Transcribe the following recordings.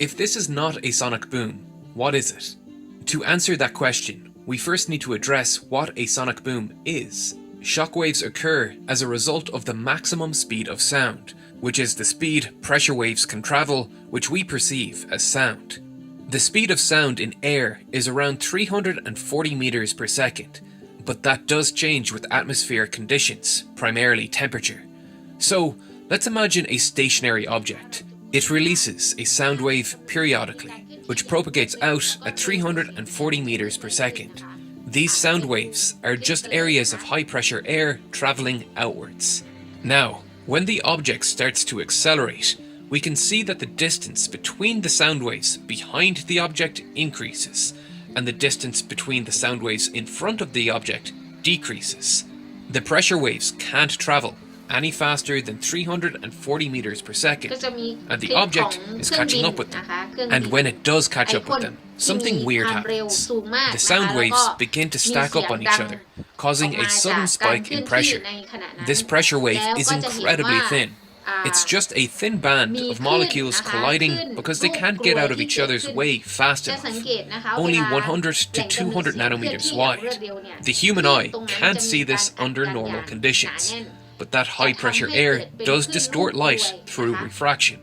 If this is not a sonic boom, what is it? To answer that question, we first need to address what a sonic boom is. Shockwaves occur as a result of the maximum speed of sound, which is the speed pressure waves can travel, which we perceive as sound. The speed of sound in air is around 340 meters per second, but that does change with atmospheric conditions, primarily temperature. So, let's imagine a stationary object. It releases a sound wave periodically, which propagates out at 340 meters per second. These sound waves are just areas of high pressure air traveling outwards. Now, when the object starts to accelerate, we can see that the distance between the sound waves behind the object increases, and the distance between the sound waves in front of the object decreases. The pressure waves can't travel any faster than 340 meters per second, and the object is catching up with them. And when it does catch up with them, something weird happens. The sound waves begin to stack up on each other, causing a sudden spike in pressure. This pressure wave is incredibly thin. It's just a thin band of molecules colliding because they can't get out of each other's way fast enough, only 100 to 200 nanometers wide. The human eye can't see this under normal conditions. But that high pressure air does distort light through refraction.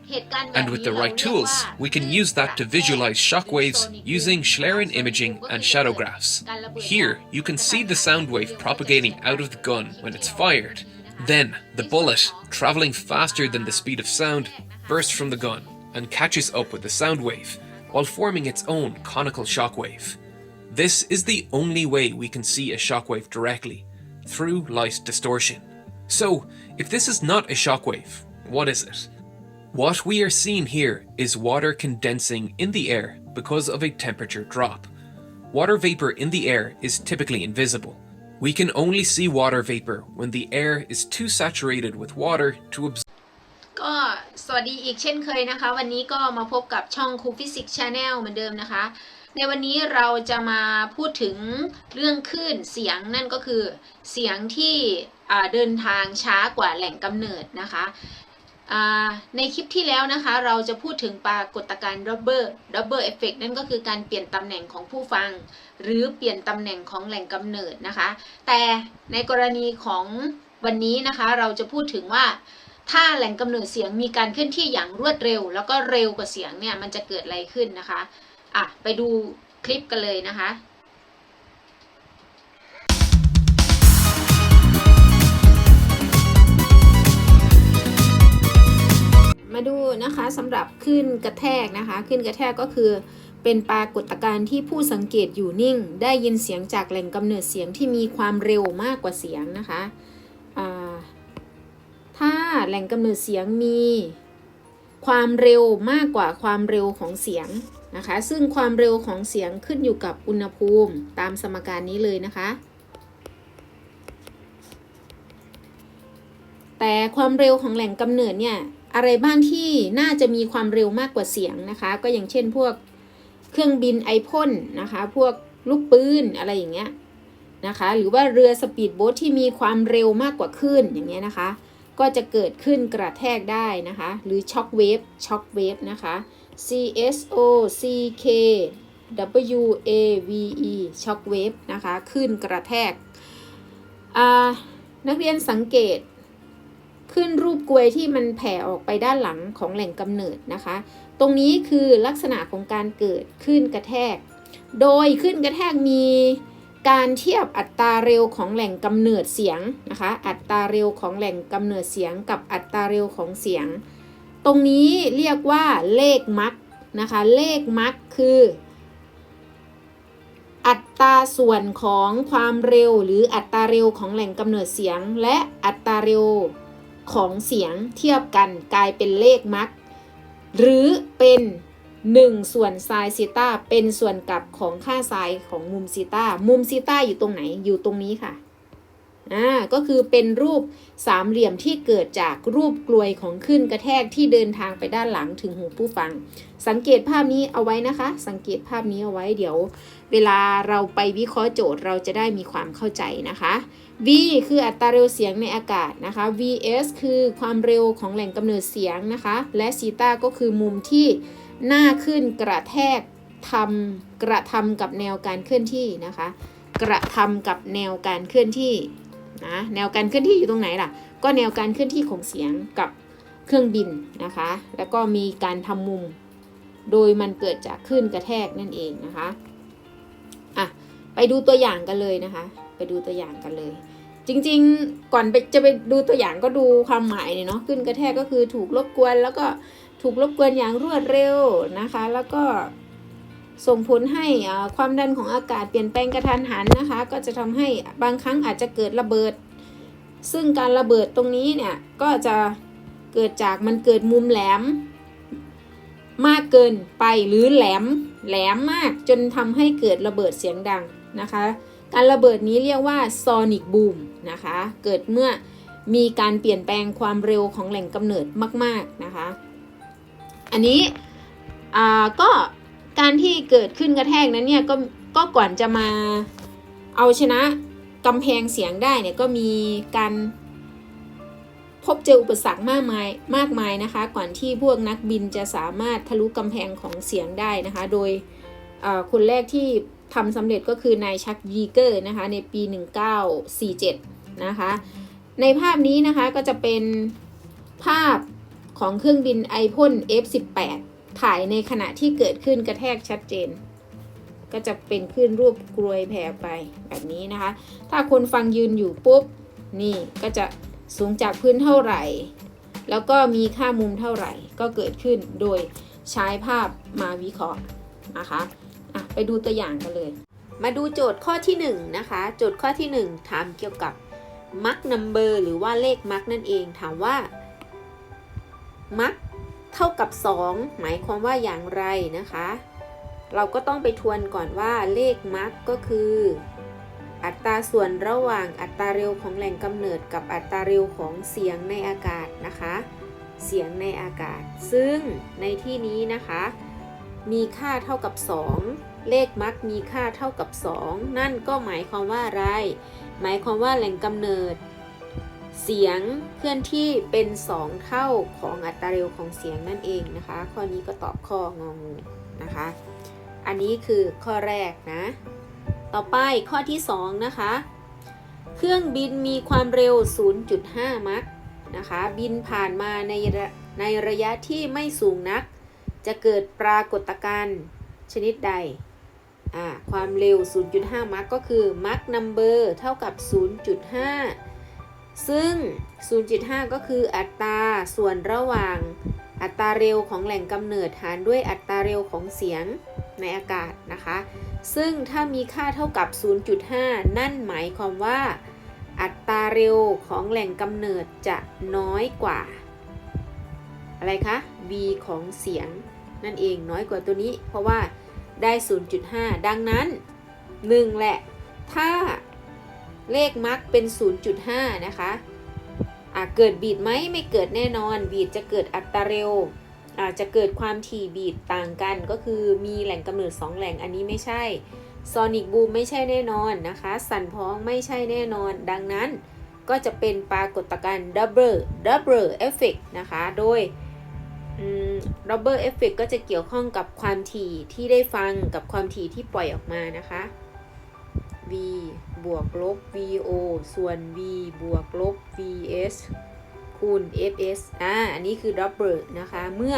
And with the right tools, we can use that to visualize shockwaves using Schlieren imaging and shadow graphs. Here, you can see the sound wave propagating out of the gun when it's fired. Then, the bullet, traveling faster than the speed of sound, bursts from the gun and catches up with the sound wave while forming its own conical shockwave. This is the only way we can see a shockwave directly, through light distortion. So, if this is not a shockwave, what is it? What we are seeing here is water condensing in the air because of a temperature drop. Water vapor in the air is typically invisible. We can only see water vapor when the air is too saturated with water to absorb. ก็สวัสดีอีกเช่นเคยนะคะ วันนี้ก็มาพบกับช่องครูฟิสิกส์ชาแนลเหมือนเดิมนะคะ ในวันนี้เราจะมาพูดถึงเรื่องคลื่นเสียงนั่นก็คือเสียงที่เดินทางช้ากว่าแหล่งกำเนิดนะคะในคลิปที่แล้วนะคะเราจะพูดถึงปรากฏการณ์ดับเบิลดับเบิลเอฟเฟกนั่นก็คือการเปลี่ยนตำแหน่งของผู้ฟัง หรือเปลี่ยนตำแหน่งของแหล่งกำเนิดนะคะ แต่ในกรณีของวันนี้นะคะเราจะพูดถึงว่าถ้าแหล่งกำเนิดเสียงมีการเคลื่อนที่อย่างรวดเร็ว แล้วก็เร็วกว่าเสียงเนี่ยมันจะเกิดอะไรขึ้นนะคะ อะ ไปดูคลิปกันเลยนะคะมาดูนะคะสำหรับคลื่นกระแทกนะคะคลื่นกระแทกก็คือเป็นปรากฏการณ์ที่ผู้สังเกตอยู่นิ่ง ได้ยินเสียงจากแหล่งกำเนิดเสียงที่มีความเร็วมากกว่าเสียงนะคะถ้าแหล่งกำเนิดเสียงมีความเร็วมากกว่าความเร็วของเสียง นะคะ ซึ่งความเร็วของเสียงขึ้นอยู่กับอุณหภูมิตามสมการนี้เลยนะคะ แต่ความเร็วของแหล่งกำเนิดเนี่ยอะไรบ้างที่น่าจะมีความเร็วมากกว่าเสียงนะคะ ก็อย่างเช่นพวกเครื่องบินไอพ่นนะคะ พวกลูกปืนอะไรอย่างเงี้ยนะคะ หรือว่าเรือสปีดโบ๊ทที่มีความเร็วมากกว่าคลื่นอย่างเงี้ยนะคะ ก็จะเกิดขึ้นกระแทกได้นะคะ หรือช็อคเวฟช็อคเวฟนะคะ C S O C K W A V E ช็อคเวฟนะคะคลื่นกระแทก นักเรียนสังเกตขึ้นรูปกลวยที่มันแผ่ออกไปด้านหลังของแหล่งกำเนิดนะคะ ตรงนี้คือลักษณะของการเกิดขึ้นกระแทก โดยขึ้นกระแทกมีการเทียบอัตราเร็วของแหล่งกำเนิดเสียงนะคะ อัตราเร็วของแหล่งกำเนิดเสียงกับอัตราเร็วของเสียง ตรงนี้เรียกว่าเลขมักนะคะ เลขมักคือ อัตราส่วนของความเร็วหรืออัตราเร็วของแหล่งกำเนิดเสียง และอัตราเร็วของเสียงเทียบกันกลายเป็นเลขมักหรือเป็น1ส่วนไซน์ซีตาเป็นส่วนกลับของค่าไซน์ของมุมซีตามุมซีตาอยู่ตรงไหนอยู่ตรงนี้ค่ะ อ่าก็คือเป็นรูปสามเหลี่ยมที่เกิดจากรูปกลวยของขึ้นกระแทกที่เดินทางไปด้านหลังถึงหูผู้ฟัง สังเกตภาพนี้เอาไว้นะคะ สังเกตภาพนี้เอาไว้เดี๋ยว เวลาเราไปวิเคราะห์โจทย์เราจะได้มีความเข้าใจนะคะ v คืออัตราเร็วเสียงในอากาศนะคะ vs คือความเร็วของแหล่งกำเนิดเสียงนะคะ และซีตาก็คือมุมที่หน้าขึ้นกระแทกทำกระทำกับแนวการเคลื่อนที่นะคะ กระทำกับแนวการเคลื่อนที่ นะแนวการเคลื่อนที่อยู่ตรงไหนล่ะ ก็แนวการเคลื่อนที่ของเสียงกับเครื่องบินนะคะ แล้วก็มีการทำมุม โดยมันเกิดจากคลื่นกระแทกนั่นเองนะคะอะไปดูตัวอย่างกันเลยนะคะ ไปดูตัวอย่างกันเลย จริงๆก่อนไปจะไปดูตัวอย่างก็ดูความหมายเนี่ยเนาะคลื่นกระแทกก็คือถูกรบกวนแล้วก็ถูกรบกวนอย่างรวดเร็วนะคะ แล้วก็ ส่งผลให้ความดันของอากาศเปลี่ยนแปลงกระทันหันนะคะ ก็จะทำให้บางครั้งอาจจะเกิดระเบิด ซึ่งการระเบิดตรงนี้เนี่ยก็จะเกิดจากมันเกิดมุมแหลม มากเกินไปหรือแหลมแหลมมากจนทำให้เกิดระเบิดเสียงดังนะคะ การระเบิดนี้เรียกว่า sonic boom นะคะ เกิดเมื่อมีการเปลี่ยนแปลงความเร็วของแหล่งกำเนิดมาก ๆนะคะ อันนี้ก็ การที่เกิดขึ้นกระแทกนั้นเนี่ยก็ก็ก่อนจะมาเอาชนะกำแพงเสียงได้เนี่ยก็มีการพบเจออุปสรรคมากมายมากมายนะคะ ก่อนที่พวกนักบินจะสามารถทะลุกำแพงของเสียงได้นะคะ โดยคนแรกที่ทำสำเร็จก็คือนายชักยีเกอร์นะคะในปี 1947 นะคะ ในภาพนี้นะคะก็จะเป็นภาพของเครื่องบินไอพ่น F18 ถ่ายในขณะที่เกิดขึ้นกระแทกชัดเจน ก็จะเป็นขึ้นรูปกรวยแผ่ไปแบบนี้นะคะ ถ้าคนฟังยืนอยู่ปุ๊บ นี่ก็จะสูงจากพื้นเท่าไหร่ แล้วก็มีค่ามุมเท่าไหร่ ก็เกิดขึ้นโดยใช้ภาพมาวิเคราะห์นะคะะไปดูตัวอย่างกันเลย มาดูโจทย์ข้อที่1นะคะ โจทย์ข้อที่ 1 ถามเกี่ยวกับ mark number หรือว่าเลข mark นั่นเอง ถามว่า mark เท่ากับ 2 หมายความว่าอย่างไรนะคะ เราก็ต้องไปทวนก่อนว่าเลข mark ก็คือ อัตราส่วนระหว่างอัตราเร็วของแหล่งกำเนิดกับอัตราเร็วของเสียงในอากาศนะคะ เสียงในอากาศ ซึ่งในที่นี้นะคะ มีค่าเท่ากับ 2 เลขมักมีค่าเท่ากับ 2 นั่นก็หมายความว่าอะไร หมายความว่าแหล่งกำเนิด เสียงเคลื่อนที่เป็น 2 เท่าของอัตราเร็วของเสียงนั่นเองนะคะ ข้อนี้ก็ตอบข้ององูนะคะ อันนี้คือข้อแรกนะ ต่อไปข้อที่ 2 นะคะ เครื่องบินมีความเร็ว 0.5 มัคนะคะ บินผ่านมาในในระยะที่ไม่สูงนัก จะเกิดปรากฏการณ์ชนิดใดความเร็ว 0.5 มัคก็คือมัคนัมเบอร์เท่ากับ 0.5 ซึ่ง 0.5 ก็คืออัตราส่วนระหว่างอัตราเร็วของแหล่งกำเนิดหารด้วยอัตราเร็วของเสียงในอากาศนะคะ ซึ่งถ้ามีค่าเท่ากับ 0.5 นั่นหมายความว่า อัตราเร็วของแหล่งกำเนิดจะน้อยกว่า อะไรคะ v ของเสียงนั่นเองน้อยกว่าตัวนี้ เพราะว่าได้ 0.5 ดังนั้น 1 แหละ ถ้า เลขมักเป็น 0.5 นะคะอะเกิดบีดไหมไม่เกิดแน่นอน บีดจะเกิดอัตราเร็วอาจจะเกิดความถี่บีดต่างกันก็คือมีแหล่งกำเนิด 2 แหล่งอันนี้ไม่ใช่ซอนิกบูมไม่ใช่แน่นอนนะคะ สั่นพ้องไม่ใช่แน่นอน ดังนั้นก็จะเป็นปรากฏการณ์ดับเบิลดับเบิลเอฟเฟกนะคะ โดยดับเบิลเอฟเฟกก็จะเกี่ยวข้องกับความถี่ที่ได้ฟังกับความถี่ที่ปล่อยออกมานะคะ v บวกลบ vo ส่วน v บวกลบ vs คูณ fs อ่า อันนี้คือ double นะคะ เมื่อ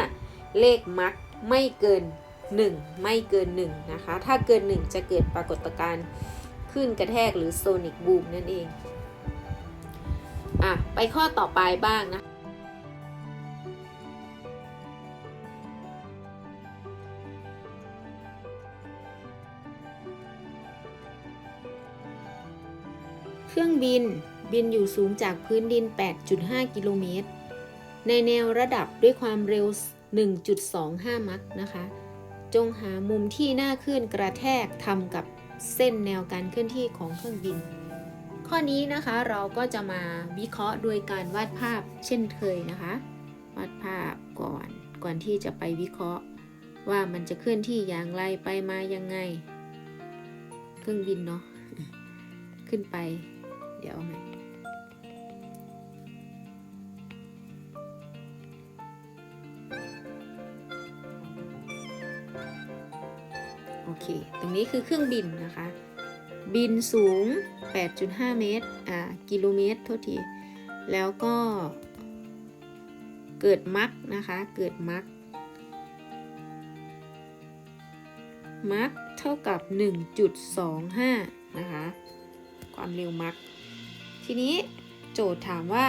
เลขมักไม่เกิน 1 ไม่เกิน 1 นะคะ ถ้าเกิน 1 จะเกิดปรากฏการณ์ขึ้นกระแทกหรือโซนิกบูมนั่นเอง อะ ไปข้อต่อไปบ้างนะ เครื่องบินบินอยู่สูงจากพื้นดิน 8.5 กิโลเมตร ในแนวระดับด้วยความเร็ว 1.25 มัคนะคะ จงหามุมที่หน้าขึ้นกระแทกทำกับเส้นแนวการเคลื่อนที่ของเครื่องบิน ข้อนี้นะคะเราก็จะมาวิเคราะห์โดยการวาดภาพเช่นเคยนะคะ วาดภาพก่อนก่อนที่จะไปวิเคราะห์ ว่ามันจะเคลื่อนที่อย่างไรไปมายังไง เครื่องบินเนาะขึ้นไป เดี๋ยวเอาใหม่โอเค ตรงนี้คือเครื่องบินนะคะ บินสูง 8.5 เมตร อ่า กิโลเมตร โทษที แล้วก็เกิดมักนะคะ เกิดมักมักเท่ากับ 1.25 นะคะ ความเร็วมัก ทีนี้โจทย์ถามว่า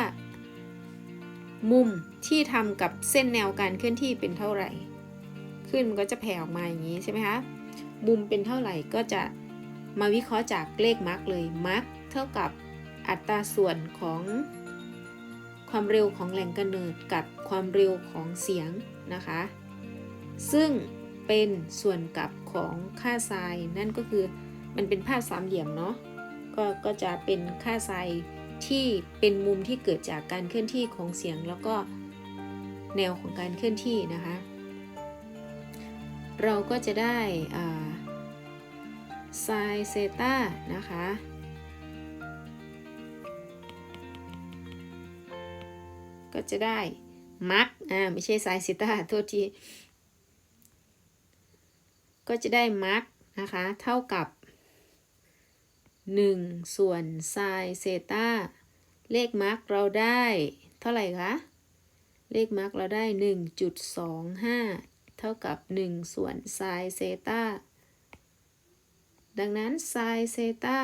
มุมที่ทำกับเส้นแนวการเคลื่อนที่เป็นเท่าไหร่ ขึ้นมันก็จะแผ่ออกมาอย่างนี้ใช่ไหมคะ มุมเป็นเท่าไหร่ก็จะมาวิเคราะห์จากเลขมาร์กเลย มาร์กเท่ากับอัตราส่วนของความเร็วของแหล่งกำเนิดกับความเร็วของเสียงนะคะ ซึ่งเป็นส่วนกับของค่าไซน์นั่นก็คือมันเป็นภาพสามเหลี่ยมเนาะ ก็ก็จะเป็นค่าไซน์ที่เป็นมุมที่เกิดจากการเคลื่อนที่ของเสียงแล้วก็แนวของการเคลื่อนที่นะคะ เราก็จะได้ไซเซตานะคะก็จะได้มักอ่าไม่ใช่ไซเซต้าโทษที ก็จะได้มักนะคะ เท่ากับ 1 ส่วนไซเซตาเลขมาร์กเราได้ เท่าไหร่คะ เลขมาร์กเราได้ 1.25 เท่ากับ 1 ส่วนไซเซตาดังนั้นไซเซตา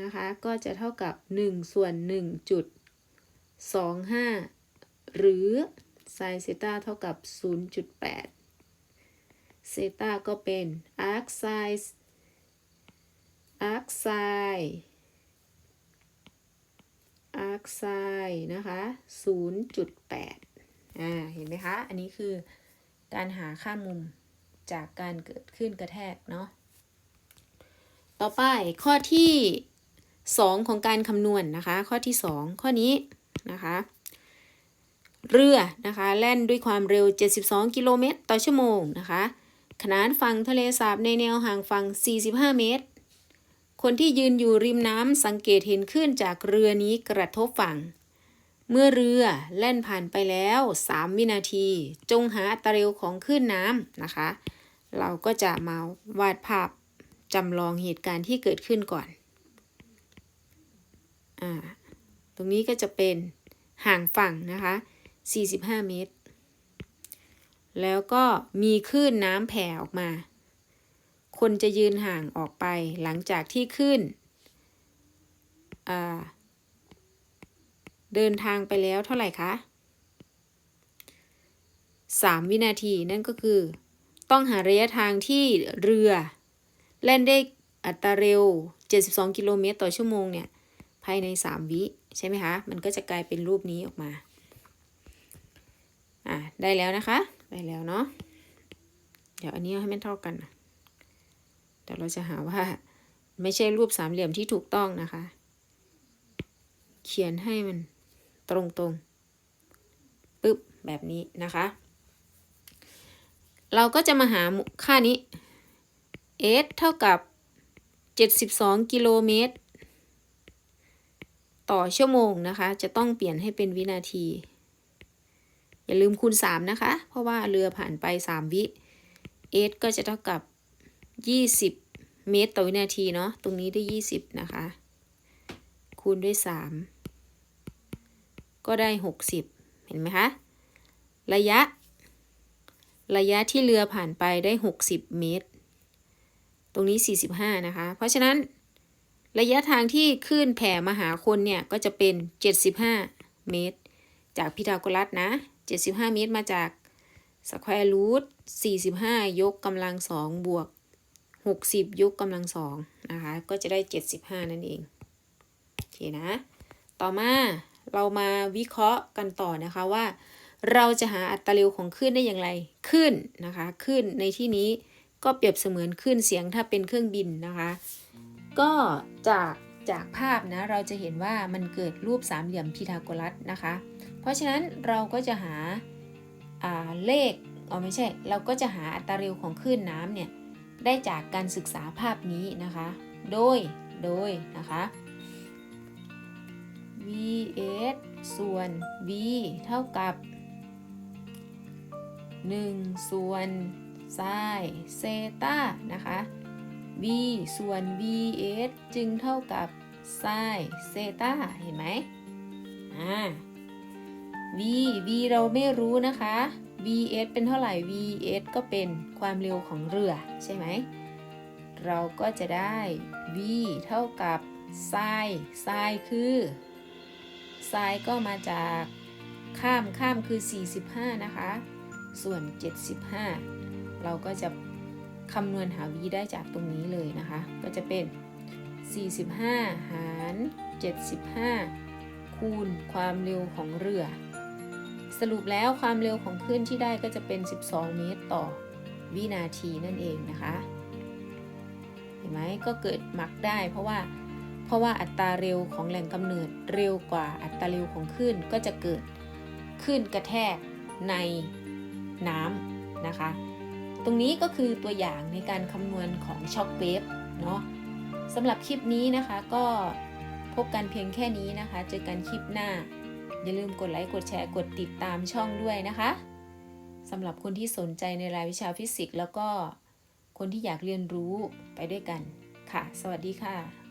นะคะก็จะเท่ากับ 1 ส่วน 1.25 หรือไซเซตาเท่ากับ 0.8 เซตาก็เป็น arc size arc size arc size น อาร์คไซอาร์คไซนะคะ0.8อ่าเห็นไหมคะ อันนี้คือการหาค่ามุมจากการเกิดขึ้นกระแทกเนาะต่อไปข้อที่ 2 ของการคำนวณนนะคะ ข้อที่ 2 ข้อนี้นะคะเรือนะคะแล่นด้วยความเร็ว 72 กิโลเมตรต่อชั่วโมงนะคะ ขนานฝั่งทะเลสาบในแนวห่างฝั่ง 45 เมตร คนที่ยืนอยู่ริมน้ำสังเกตเห็นขึ้นจากเรือนี้กระทบฝั่ง เมื่อเรือแล่นผ่านไปแล้ว 3 วินาที จงหาอัตราเร็วของคลื่นน้ำนะคะ เราก็จะมาวาดภาพจำลองเหตุการณ์ที่เกิดขึ้นก่อนอ่าตรงนี้ก็จะเป็นห่างฝั่งนะคะ 45 เมตร แล้วก็มีคลื่นน้ำแผ่ออกมา คนจะยืนห่างออกไปหลังจากที่คลื่นเดินทางไปแล้วเท่าไหร่คะ 3 วินาทีนั่นก็คือ ต้องหาระยะทางที่เรือ แล่นได้อัตราเร็ว 72 กิโลเมตรต่อชั่วโมงเนี่ยภายใน 3 วิใช่ไหมคะ มันก็จะกลายเป็นรูปนี้ออกมา อ่าได้แล้วนะคะ ได้แล้วเนาะ เดี๋ยวอันนี้ให้มันเท่ากันเดี๋ ยวเราจะหาว่าไม่ใช่รูปสามเหลี่ยมที่ถูกต้องนะคะ เขียนให้มันตรงๆปึ๊บแบบนี้นะคะ เราก็จะมาหาค่านี้ s เท่ากับ 72 กิโลเมตร ต่อชั่วโมงนะคะ จะต้องเปลี่ยนให้เป็นวินาที อย่าลืมคูณ 3 นะคะ เพราะว่าเรือผ่านไป 3 วิ s ก็จะเท่ากับ 20 เมตรต่อวินาทีเนาะ ตรงนี้ได้ 20 นะคะ คูณด้วย 3 ก็ได้ 60 เห็นไหมคะ ระยะ ระยะที่เรือผ่านไปได้ 60 เมตร ตรงนี้ 45 นะคะ เพราะฉะนั้น ระยะทางที่ขึ้นแผ่มาหาคนเนี่ย ก็จะเป็น 75 เมตร จากพีทาโกรัสนะ 75 เมตรมาจากสแควร์รูท45 ยกกำลังสองบวก 60 ยกกำลังสองนะคะ ก็จะได้ 75 นั่นเอง โอเคนะ ต่อมาเรามาวิเคราะห์กันต่อนะคะว่า เราจะหาอัตราเร็วของคลื่นได้อย่างไรคลื่นนะคะคลื่นในที่นี้ก็เปรียบเสมือนคลื่นเสียงถ้าเป็นเครื่องบินนะคะ ก็จากจากภาพนะเราจะเห็นว่ามันเกิดรูปสามเหลี่ยมพีทาโกรัสนะคะ เพราะฉะนั้นเราก็จะหาเลขอ๋อไม่ใช่ เราก็จะหาอัตราเร็วของคลื่นน้ำเนี่ย ได้จากการศึกษาภาพนี้นะคะ โดย โดยนะคะ vs ส่วน v เท่ากับ 1 ส่วนไซเซตานะคะ v ส่วน vs จึงเท่ากับ sin เซตาเห็นไหมอ่า v v เราไม่รู้นะคะ vs เป็นเท่าไหร่ vs ก็เป็นความเร็วของเรือใช่ไหม เราก็จะได้ v เท่ากับ sin sin คือ sin ก็มาจากข้ามข้ามคือ 45 นะคะ ส่วน 75 เราก็จะคำนวณหา v ได้จากตรงนี้เลยนะคะ ก็จะเป็น 45 หาร 75 คูณความเร็วของเรือ รุปแล้วความเร็วของคลื่นที่ได้ก็จะเป็น 12 เมตรต่อวินาทีนั่นเองนะคะ เห็นไหมก็เกิดมักได้เพราะว่าเพราะว่าอัตราเร็วของแหล่งกำเนิดเร็วกว่าอัตราเร็วของคลื่นก็จะเกิดคลื่นกระแทกในน้ำนะคะ ตรงนี้ก็คือตัวอย่างในการคำนวณของช็อคเวฟเนาะสำหรับคลิปนี้นะคะก็พบกันเพียงแค่นี้นะคะ เจอกันคลิปหน้า อย่าลืมกดไลค์กดแชร์กดติดตามช่องด้วยนะคะสำหรับคนที่สนใจในรายวิชาฟิสิกส์แล้วก็คนที่อยากเรียนรู้ไปด้วยกันค่ะ สวัสดีค่ะ